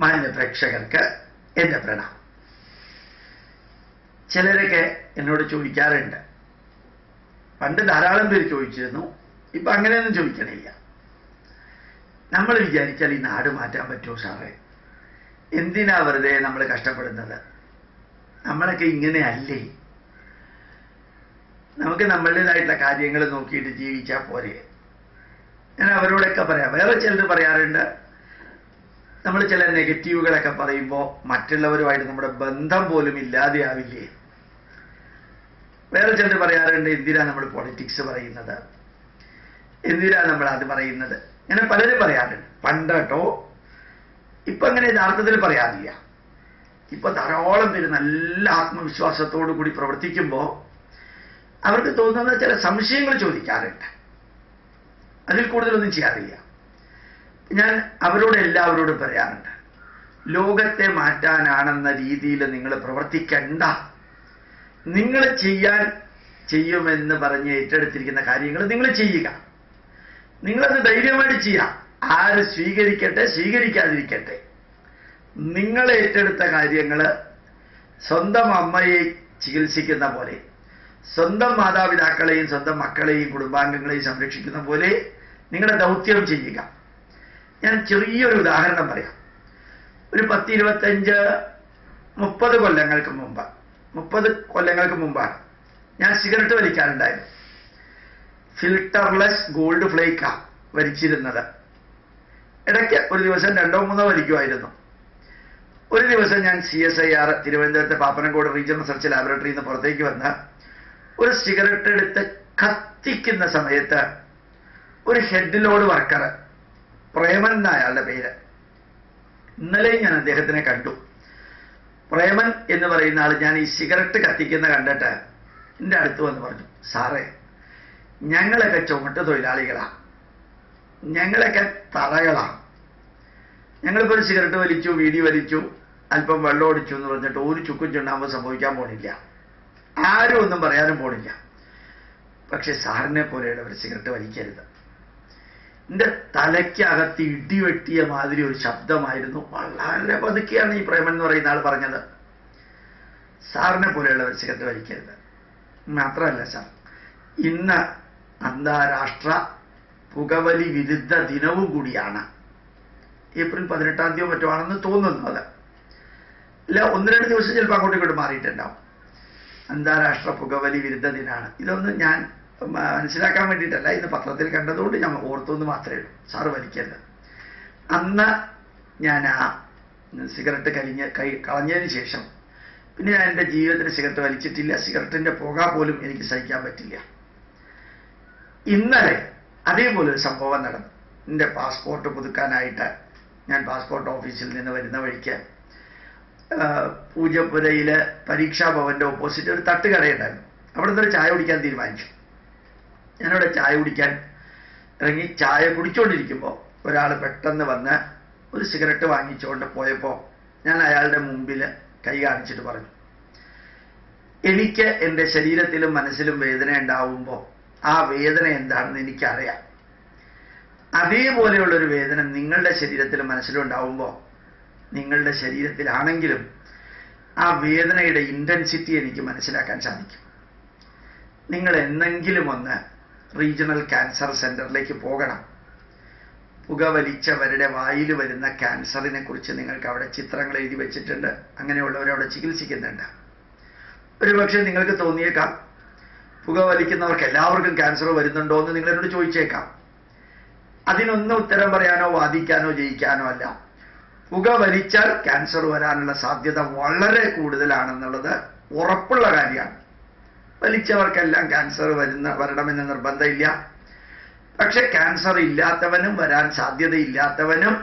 മാന്യ പ്രേക്ഷകർക്ക് എന്റെ പ്രണാമം. ചിലരൊക്കെ എന്നോട് ചോദിക്കാറുണ്ട്. പണ്ട് ധാരാളം പേര് ചോദിച്ചിരുന്നു. ഇപ്പൊ അങ്ങനെയൊന്നും ചോദിക്കണില്ല. നമ്മൾ വിചാരിച്ചാൽ ഈ നാട് മാറ്റാൻ പറ്റുമോ സാറേ? എന്തിനാ വെറുതെ നമ്മൾ കഷ്ടപ്പെടുന്നത്? നമ്മളൊക്കെ ഇങ്ങനെയല്ലേ നമുക്ക് നമ്മളുടേതായിട്ടുള്ള കാര്യങ്ങൾ നോക്കിയിട്ട് ജീവിച്ചാൽ പോരെ. ഞാൻ അവരോടൊക്കെ പറയാം. വേറെ ചിലർ പറയാറുണ്ട് നമ്മൾ ചില നെഗറ്റീവുകളൊക്കെ പറയുമ്പോൾ മറ്റുള്ളവരുമായിട്ട് നമ്മുടെ ബന്ധം പോലും ഇല്ലാതെയാവില്ലേ? വേറെ ചിലർ പറയാറുണ്ട് എന്തിനാ നമ്മൾ പൊളിറ്റിക്സ് പറയുന്നത്? എന്തിനാ നമ്മൾ അത് പറയുന്നത്? ഇങ്ങനെ പലരും പറയാറുണ്ട്. പണ്ട് കേട്ടോ ഇപ്പൊ അങ്ങനെ യഥാർത്ഥത്തിൽ പറയാറില്ല. ഇപ്പൊ ധാരാളം പേര് നല്ല ആത്മവിശ്വാസത്തോടു കൂടി പ്രവർത്തിക്കുമ്പോൾ അവർക്ക് തോന്നുന്ന ചില സംശയങ്ങൾ ചോദിക്കാറുണ്ട്. അതിൽ കൂടുതലൊന്നും ചെയ്യാറില്ല. ഞാൻ അവരോട് എല്ലാവരോടും പറയാറുണ്ട്. ലോകത്തെ മാറ്റാനാണെന്ന രീതിയിൽ നിങ്ങൾ പ്രവർത്തിക്കണ്ട. നിങ്ങൾ ചെയ്യാൻ ചെയ്യുമെന്ന് പറഞ്ഞ് ഏറ്റെടുത്തിരിക്കുന്ന കാര്യങ്ങൾ നിങ്ങൾ ചെയ്യുക. നിങ്ങളത് ധൈര്യമായിട്ട് ചെയ്യാം ആര് സ്വീകരിക്കട്ടെ സ്വീകരിക്കാതിരിക്കട്ടെ. നിങ്ങൾ ഏറ്റെടുത്ത കാര്യങ്ങൾ സ്വന്തം അമ്മയെ ചികിത്സിക്കുന്ന പോലെ സ്വന്തം മാതാപിതാക്കളെയും സ്വന്തം മക്കളെയും കുടുംബാംഗങ്ങളെയും സംരക്ഷിക്കുന്ന പോലെ നിങ്ങളുടെ ദൗത്യം ചെയ്യുക. ഞാൻ ചെറിയൊരു ഉദാഹരണം പറയാം. ഒരു പത്ത് ഇരുപത്തഞ്ച് മുപ്പത് കൊല്ലങ്ങൾക്ക് മുമ്പ് മുപ്പത് കൊല്ലങ്ങൾക്ക് മുമ്പാണ് ഞാൻ സിഗരറ്റ് വലിക്കാറുണ്ടായിരുന്നു. ഫിൽട്ടർലെസ് ഗോൾഡ് ഫ്ലേക്കാണ് വലിച്ചിരുന്നത്. ഇടയ്ക്ക് ഒരു ദിവസം രണ്ടോ മൂന്നോ വലിക്കുമായിരുന്നു. ഒരു ദിവസം ഞാൻ സി എസ് ഐ ആർ തിരുവനന്തപുരത്തെ പാപ്പനംകോട് റീജിയണൽ റിസർച്ച് ലാബറട്ടറിയിൽ നിന്ന് പുറത്തേക്ക് വന്ന് ഒരു സിഗരറ്റ് എടുത്ത് കത്തിക്കുന്ന സമയത്ത് ഒരു ഹെഡ് ലോഡ് വർക്കർ പ്രേമൻ എന്ന അയാളുടെ പേര്. ഇന്നലെയും ഞാൻ അദ്ദേഹത്തിനെ കണ്ടു. പ്രേമൻ എന്ന് പറയുന്ന ആൾ ഞാൻ ഈ സിഗരറ്റ് കത്തിക്കുന്ന കണ്ടിട്ട് എന്റെ അടുത്ത് വന്ന് പറഞ്ഞു സാറേ ഞങ്ങളൊക്കെ ചുമട്ട് തൊഴിലാളികളാണ് ഞങ്ങളൊക്കെ തറകളാണ് ഞങ്ങളിപ്പോൾ ഒരു സിഗരറ്റ് വലിച്ചു വീടി വലിച്ചു അല്പം വെള്ളം ഒടിച്ചു എന്ന് പറഞ്ഞിട്ട് ഒരു ചുക്കും ചുണ്ടാകുമ്പോൾ സംഭവിക്കാൻ പോണില്ല. ആരും ഒന്നും പറയാനും പോണില്ല. പക്ഷെ സാറിനെ പോലെയുള്ളവർ സിഗരറ്റ് വലിക്കരുത്. എന്റെ തലയ്ക്കകത്ത് ഇടിവെട്ടിയ മാതിരി ഒരു ശബ്ദമായിരുന്നു. വളരെ പതുക്കെയാണ് ഈ പ്രേമൻ എന്ന് പറയുന്ന ആൾ പറഞ്ഞത്. സാറിനെ പോലെയുള്ള ഒരു സിഗരറ്റ് വലിക്കരുത് മാത്രമല്ല സാർ ഇന്ന് അന്താരാഷ്ട്ര പുകവലി വിരുദ്ധ ദിനവും കൂടിയാണ്. ഏപ്രിൽ പതിനെട്ടാം തീയതി മറ്റോ ആണെന്ന് തോന്നുന്നു അത്. അല്ല ഒന്ന് രണ്ട് ദിവസം ചിലപ്പോൾ അങ്ങോട്ടും ഇങ്ങോട്ട് മാറിയിട്ടുണ്ടാവും. അന്താരാഷ്ട്ര പുകവലി വിരുദ്ധ ദിനമാണ് ഇതൊന്ന് ഞാൻ മനസ്സിലാക്കാൻ വേണ്ടിയിട്ടല്ല ഇന്ന് പത്രത്തിൽ കണ്ടതുകൊണ്ട് ഞാൻ ഓർത്തു എന്ന് മാത്രമേ ഉള്ളൂ. സാറ് വലിക്കരുത് അന്ന് ഞാൻ ആ സിഗരറ്റ് കരിഞ്ഞ കൈ കളഞ്ഞതിന് ശേഷം പിന്നെ ഞാൻ എന്റെ ജീവിതത്തിൽ സിഗരറ്റ് വലിച്ചിട്ടില്ല. സിഗരറ്റിന്റെ പുക പോലും എനിക്ക് സഹിക്കാൻ പറ്റില്ല. ഇന്നലെ അതേപോലെ ഒരു സംഭവം നടന്നു. എന്റെ പാസ്പോർട്ട് പുതുക്കാനായിട്ട് ഞാൻ പാസ്പോർട്ട് ഓഫീസിൽ നിന്ന് വരുന്ന വഴിക്ക് പൂജപ്പുരയിലെ പരീക്ഷാ ഭവന്റെ ഓപ്പോസിറ്റ് ഒരു തട്ടുകടയുണ്ടായിരുന്നു. അവിടെ നിന്ന് ചായ കുടിക്കാൻ തീരുമാനിച്ചു. ഞാനവിടെ ചായ കുടിക്കാൻ ഇറങ്ങി ചായ കുടിച്ചുകൊണ്ടിരിക്കുമ്പോൾ ഒരാൾ പെട്ടെന്ന് വന്ന് ഒരു സിഗരറ്റ് വാങ്ങിച്ചുകൊണ്ട് പോയപ്പോൾ ഞാൻ അയാളുടെ മുമ്പിൽ കൈ കാണിച്ചിട്ട് പറഞ്ഞു എനിക്ക് എന്റെ ശരീരത്തിലും മനസ്സിലും വേദന ഉണ്ടാവുമ്പോൾ ആ വേദന എന്താണെന്ന് എനിക്കറിയാം. അതേപോലെയുള്ളൊരു വേദന നിങ്ങളുടെ ശരീരത്തിലും മനസ്സിലും ഉണ്ടാവുമ്പോൾ നിങ്ങളുടെ ശരീരത്തിലാണെങ്കിലും ആ വേദനയുടെ ഇന്റൻസിറ്റി എനിക്ക് മനസ്സിലാക്കാൻ സാധിക്കും. നിങ്ങൾ എന്നെങ്കിലും ഒന്ന് റീജിയണൽ ക്യാൻസർ സെന്ററിലേക്ക് പോകണം. പുകവലിച്ചവരുടെ വായിൽ വരുന്ന ക്യാൻസറിനെ കുറിച്ച് നിങ്ങൾക്ക് അവിടെ ചിത്രങ്ങൾ എഴുതി വെച്ചിട്ടുണ്ട്. അങ്ങനെയുള്ളവരെ അവിടെ ചികിത്സിക്കുന്നുണ്ട്. ഒരുപക്ഷെ നിങ്ങൾക്ക് തോന്നിയേക്കാം പുകവലിക്കുന്നവർക്ക് എല്ലാവർക്കും ക്യാൻസർ വരുന്നുണ്ടോ എന്ന് നിങ്ങളെന്നോട് ചോദിച്ചേക്കാം. അതിനൊന്നും ഉത്തരം പറയാനോ വാദിക്കാനോ ജയിക്കാനോ അല്ല. പുകവലിച്ചാൽ ക്യാൻസർ വരാനുള്ള സാധ്യത വളരെ കൂടുതലാണെന്നുള്ളത് ഉറപ്പുള്ള കാര്യമാണ്. വലിച്ചവർക്കെല്ലാം ക്യാൻസർ വരുന്ന വരണമെന്ന് നിർബന്ധമില്ല. പക്ഷെ ക്യാൻസർ ഇല്ലാത്തവനും വരാൻ സാധ്യതയില്ലാത്തവനും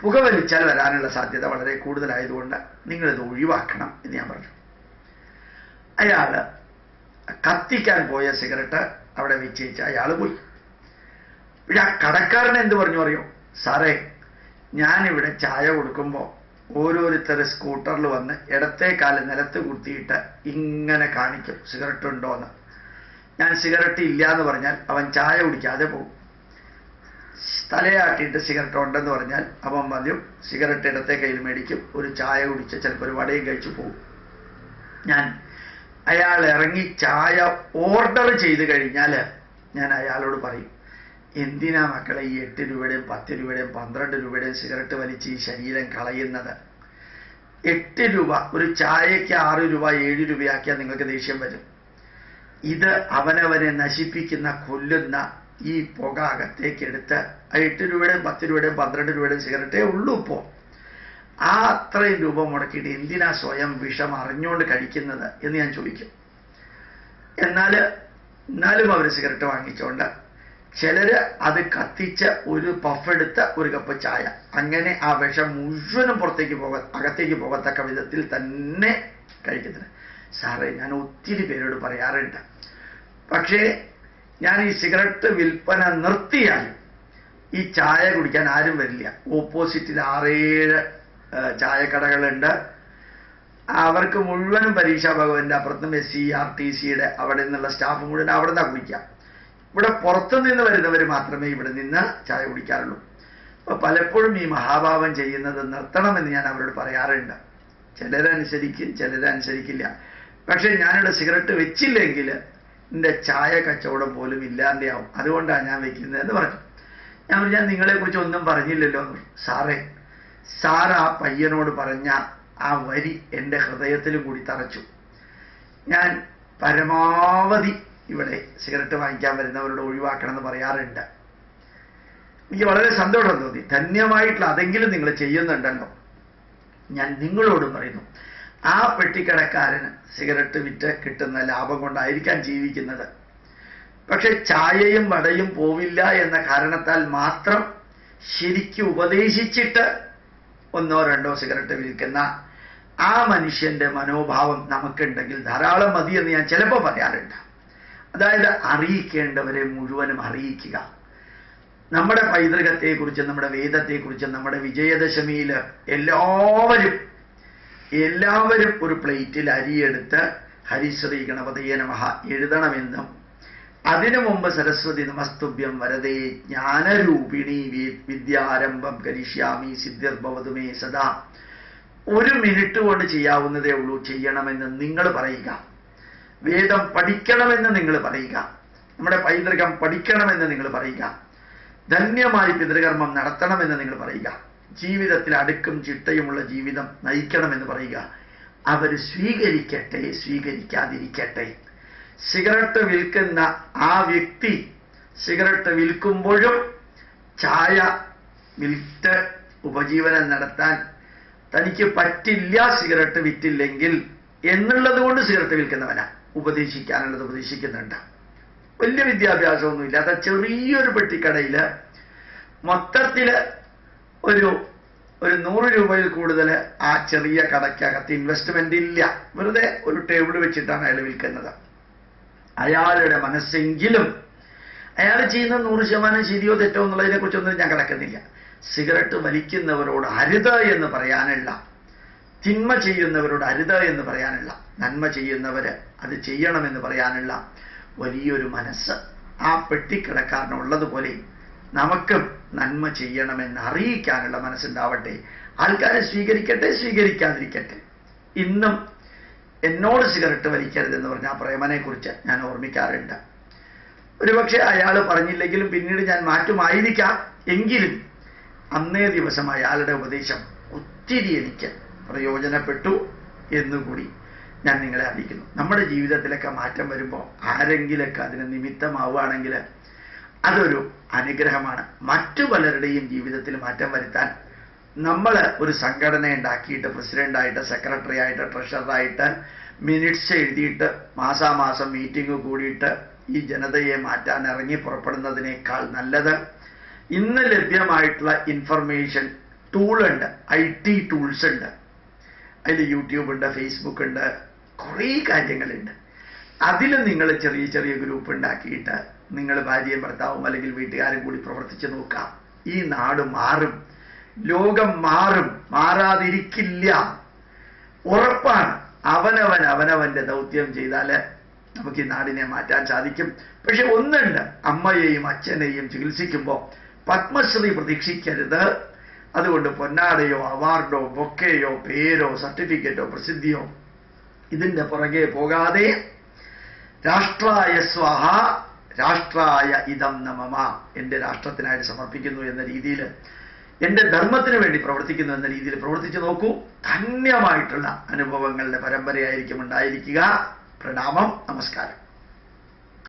പുകവലിച്ചാൽ വരാനുള്ള സാധ്യത വളരെ കൂടുതലായതുകൊണ്ട് നിങ്ങളിത് ഒഴിവാക്കണം എന്ന് ഞാൻ പറഞ്ഞു. അയാൾ കത്തിക്കാൻ പോയ സിഗരറ്റ് അവിടെ വെച്ചേച്ച് അയാൾ പോയി. പിന്നെ ആ കടക്കാരൻ എന്ത് പറഞ്ഞു പറയും സാറേ ഞാനിവിടെ ചായ കൊടുക്കുമ്പോൾ ഓരോരുത്തർ സ്കൂട്ടറിൽ വന്ന് ഇടത്തെ കാൽ നിലത്ത് കുത്തിയിട്ട് ഇങ്ങനെ കാണിക്കും സിഗരറ്റ് ഉണ്ടോ എന്ന് ഞാൻ സിഗരറ്റ് ഇല്ല എന്ന് പറഞ്ഞാൽ അവൻ ചായ കുടിക്കാതെ പോകും. തലയാട്ടിയിട്ട് സിഗരറ്റ് ഉണ്ടെന്ന് പറഞ്ഞാൽ അവൻ മദ്യം സിഗരറ്റ് ഇടത്തെ കയ്യിൽ മേടിക്കും ഒരു ചായ കുടിച്ച് ചിലപ്പോൾ ഒരു വടയും കഴിച്ചു പോകും. ഞാൻ അയാൾ ഇറങ്ങി ചായ ഓർഡർ ചെയ്ത് കഴിഞ്ഞാൽ ഞാൻ അയാളോട് പറയും എന്തിനാ മക്കളെ ഈ എട്ട് രൂപയുടെയും പത്ത് രൂപയുടെയും പന്ത്രണ്ട് രൂപയുടെയും സിഗരറ്റ് വലിച്ച് ഈ ശരീരം കളയുന്നത്? എട്ട് രൂപ ഒരു ചായയ്ക്ക് ആറ് രൂപ ഏഴ് രൂപയാക്കിയാൽ നിങ്ങൾക്ക് ദേഷ്യം വരും. ഇത് അവനവനെ നശിപ്പിക്കുന്ന കൊല്ലുന്ന ഈ പുക അകത്തേക്ക് എടുത്ത് എട്ട് രൂപയുടെയും പത്ത് രൂപയുടെയും പന്ത്രണ്ട് രൂപയുടെയും സിഗരറ്റേ ഉള്ളൂ ഇപ്പോൾ. ആ അത്രയും രൂപ മുടക്കിയിട്ട് എന്തിനാ സ്വയം വിഷം അറിഞ്ഞുകൊണ്ട് കഴിക്കുന്നത് എന്ന് ഞാൻ ചോദിക്കും. എന്നാൽ എന്നാലും അവർ സിഗരറ്റ് വാങ്ങിച്ചുകൊണ്ട് ചിലര് അത് കത്തിച്ച ഒരു പഫ് എടുത്ത ഒരു കപ്പ് ചായ. അങ്ങനെ ആ വിഷം മുഴുവനും പുറത്തേക്ക് പോക അകത്തേക്ക് പോകത്തക്ക വിധത്തിൽ തന്നെ കഴിക്കുന്നത് സാറേ ഞാൻ ഒത്തിരി പേരോട് പറയാറുണ്ട്. പക്ഷേ ഞാൻ ഈ സിഗരറ്റ് വിൽപ്പന നിർത്തിയാൽ ഈ ചായ കുടിക്കാൻ ആരും വരില്ല. ഓപ്പോസിറ്റിൽ ആറേഴ് ചായക്കടകളുണ്ട്. അവർക്ക് മുഴുവനും പരീക്ഷാ ഭഗവന്റെ അപ്പുറത്തും എസ് സി ആർ ടി സിയുടെ അവിടെ നിന്നുള്ള സ്റ്റാഫ് മുഴുവൻ അവിടെ നിന്നാണ് കുടിക്കുക. ഇവിടെ പുറത്തുനിന്ന് വരുന്നവർ മാത്രമേ ഇവിടെ നിന്ന് ചായ കുടിക്കാറുള്ളൂ. അപ്പൊ പലപ്പോഴും ഈ മഹാഭാവം ചെയ്യുന്നത് നിർത്തണമെന്ന് ഞാൻ അവരോട് പറയാറുണ്ട്. ചിലരനുസരിക്കും ചിലരനുസരിക്കില്ല. പക്ഷെ ഞാനിവിടെ സിഗരറ്റ് വെച്ചില്ലെങ്കിൽ എന്റെ ചായ കച്ചവടം പോലും ഇല്ലാതെയാവും അതുകൊണ്ടാണ് ഞാൻ വെക്കുന്നതെന്ന് പറഞ്ഞു. ഞാൻ ഞാൻ നിങ്ങളെക്കുറിച്ച് ഒന്നും പറഞ്ഞില്ലല്ലോ. സാറേ സാർ ആ പയ്യനോട് പറഞ്ഞ ആ വരി എന്റെ ഹൃദയത്തിലും കൂടി തറച്ചു. ഞാൻ പരമാവധി ഇവിടെ സിഗരറ്റ് വാങ്ങിക്കാൻ വരുന്നവരോട് ഒഴിവാക്കണമെന്ന് പറയാറുണ്ട്. എനിക്ക് വളരെ സന്തോഷം തോന്നി. ധന്യമായിട്ടുള്ള അതെങ്കിലും നിങ്ങൾ ചെയ്യുന്നുണ്ടല്ലോ. ഞാൻ നിങ്ങളോടും പറയുന്നു ആ പെട്ടിക്കടക്കാരന് സിഗരറ്റ് വിറ്റ് കിട്ടുന്ന ലാഭം കൊണ്ടായിരിക്കാം ജീവിക്കുന്നത്. പക്ഷെ ചായയും വടയും പോവില്ല എന്ന കാരണത്താൽ മാത്രം ശരിക്കും ഉപദേശിച്ചിട്ട് ഒന്നോ രണ്ടോ സിഗരറ്റ് വിൽക്കുന്ന ആ മനുഷ്യന്റെ മനോഭാവം നമുക്കുണ്ടെങ്കിൽ ധാരാളം മതി എന്ന് ഞാൻ ചിലപ്പോൾ പറയാറുണ്ട്. അതായത് അറിയിക്കേണ്ടവരെ മുഴുവനും അറിയിക്കുക. നമ്മുടെ പൈതൃകത്തെക്കുറിച്ചും നമ്മുടെ വേദത്തെക്കുറിച്ചും നമ്മുടെ വിജയദശമിയിൽ എല്ലാവരും എല്ലാവരും ഒരു പ്ലേറ്റിൽ അരിയെടുത്ത് ഹരിശ്രീ ഗണപതിയെ നമഹ എഴുതണമെന്നും അതിനു മുമ്പ് സരസ്വതി നമസ്തുഭ്യം വരതേ ജ്ഞാനരൂപിണി വിദ്യാരംഭം കരിഷ്യാമി സിദ്ധിർഭവതുമേ സദാ. ഒരു മിനിറ്റ് കൊണ്ട് ചെയ്യാവുന്നതേ ഉള്ളൂ ചെയ്യണമെന്ന് നിങ്ങൾ പറയുക. വേദം പഠിക്കണമെന്ന് നിങ്ങൾ പറയുക. നമ്മുടെ പൈതൃകം പഠിക്കണമെന്ന് നിങ്ങൾ പറയുക. ധന്യമായി പിതൃകർമ്മം നടത്തണമെന്ന് നിങ്ങൾ പറയുക. ജീവിതത്തിൽ അടുക്കും ചിട്ടയുമുള്ള ജീവിതം നയിക്കണമെന്ന് പറയുക. അവർ സ്വീകരിക്കട്ടെ സ്വീകരിക്കാതിരിക്കട്ടെ. സിഗരറ്റ് വിൽക്കുന്ന ആ വ്യക്തി സിഗരറ്റ് വിൽക്കുമ്പോഴും ചായ വിൽറ്റ് ഉപജീവനം നടത്താൻ തനിക്ക് പറ്റില്ല സിഗരറ്റ് വിറ്റില്ലെങ്കിൽ എന്നുള്ളത് കൊണ്ട് സിഗരറ്റ് വിൽക്കുന്നവനാ. ഉപദേശിക്കാനുള്ളത് ഉപദേശിക്കുന്നുണ്ട്. വലിയ വിദ്യാഭ്യാസമൊന്നുമില്ല. ഇല്ലാത്ത ചെറിയൊരു പെട്ടിക്കടയിൽ മൊത്തത്തിൽ ഒരു ഒരു നൂറ് രൂപയിൽ കൂടുതൽ ആ ചെറിയ കടയ്ക്കകത്ത് ഇൻവെസ്റ്റ്മെന്റ് ഇല്ല. വെറുതെ ഒരു ടേബിൾ വെച്ചിട്ടാണ് അയാൾ വിൽക്കുന്നത്. അയാളുടെ മനസ്സെങ്കിലും അയാൾ ചെയ്യുന്ന നൂറ് ശതമാനം ശരിയോ തെറ്റോ എന്നുള്ളതിനെ കുറിച്ചൊന്നും ഞാൻ കിടക്കുന്നില്ല സിഗരറ്റ് വലിക്കുന്നവരോട് അരുത് എന്ന് പറയാനുള്ള തിന്മ ചെയ്യുന്നവരോട് അരുത് എന്ന് പറയാനുള്ള നന്മ ചെയ്യുന്നവര് അത് ചെയ്യണമെന്ന് പറയാനുള്ള വലിയൊരു മനസ്സ് ആ പെട്ടിക്കിടക്കാരനുള്ളതുപോലെ നമുക്കും നന്മ ചെയ്യണമെന്ന് അറിയിക്കാനുള്ള മനസ്സുണ്ടാവട്ടെ. ആൾക്കാരെ സ്വീകരിക്കട്ടെ സ്വീകരിക്കാതിരിക്കട്ടെ. ഇന്നും എന്നോട് സിഗരറ്റ് വലിക്കരുത് എന്ന് പറഞ്ഞ ആ പ്രേമനെക്കുറിച്ച് ഞാൻ ഓർമ്മിക്കാറുണ്ട്. ഒരുപക്ഷെ അയാൾ പറഞ്ഞില്ലെങ്കിലും പിന്നീട് ഞാൻ മാറ്റുമായിരിക്കാം. എങ്കിലും അന്നേ ദിവസം അയാളുടെ ഉപദേശം ഒത്തിരി എനിക്ക് പ്രയോജനപ്പെട്ടു എന്നുകൂടി. ഞാൻ നിങ്ങളെ അറിയിക്കുന്നു. നമ്മുടെ ജീവിതത്തിലൊക്കെ മാറ്റം വരുമ്പോൾ ആരെങ്കിലൊക്കെ അതിന് നിമിത്തമാവുകയാണെങ്കിൽ അതൊരു അനുഗ്രഹമാണ്. മറ്റു പലരുടെയും ജീവിതത്തിൽ മാറ്റം വരുത്താൻ നമ്മൾ ഒരു സംഘടന ഉണ്ടാക്കിയിട്ട് പ്രസിഡന്റായിട്ട് സെക്രട്ടറി ആയിട്ട് ട്രഷററായിട്ട് മിനിറ്റ്സ് എഴുതിയിട്ട് മാസാമാസം മീറ്റിംഗ് കൂടിയിട്ട് ഈ ജനതയെ മാറ്റാൻ ഇറങ്ങി പുറപ്പെടുന്നതിനേക്കാൾ നല്ലത് ഇന്ന് ലഭ്യമായിട്ടുള്ള ഇൻഫർമേഷൻ ടൂളുണ്ട് ഐ ടി ടൂൾസ് ഉണ്ട്. അതിൽ യൂട്യൂബ് ഉണ്ട് ഫേസ്ബുക്ക് ഉണ്ട് കുറേ കാര്യങ്ങളുണ്ട്. അതിൽ നിങ്ങൾ ചെറിയ ചെറിയ ഗ്രൂപ്പ് ഉണ്ടാക്കിയിട്ട് നിങ്ങൾ ഭാര്യയും ഭർത്താവും അല്ലെങ്കിൽ വീട്ടുകാരും കൂടി പ്രവർത്തിച്ച് നോക്കാം. ഈ നാട് മാറും. ലോകം മാറും. മാറാതിരിക്കില്ല. ഉറപ്പാണ്. അവനവൻ അവനവന്റെ ദൗത്യം ചെയ്താൽ നമുക്ക് ഈ നാടിനെ മാറ്റാൻ സാധിക്കും. പക്ഷെ ഒന്നുണ്ട്. അമ്മയെയും അച്ഛനെയും ചികിത്സിക്കുമ്പോൾ പത്മശ്രീ പ്രതീക്ഷിക്കരുത്. അതുകൊണ്ട് പൊന്നാടയോ അവാർഡോ ബൊക്കെയോ പേരോ സർട്ടിഫിക്കറ്റോ പ്രസിദ്ധിയോ ഇതിന്റെ പുറകെ പോകാതെ രാഷ്ട്രായ സ്വാഹ രാഷ്ട്രായ ഇതം നമമ എന്റെ രാഷ്ട്രത്തിനായിട്ട് സമർപ്പിക്കുന്നു എന്ന രീതിയിൽ എന്റെ ധർമ്മത്തിന് വേണ്ടി പ്രവർത്തിക്കുന്നു എന്ന രീതിയിൽ പ്രവർത്തിച്ചു നോക്കൂ. ധന്യമായിട്ടുള്ള അനുഭവങ്ങളുടെ പരമ്പരയായിരിക്കും ഉണ്ടായിരിക്കുക. പ്രണാമം നമസ്കാരം.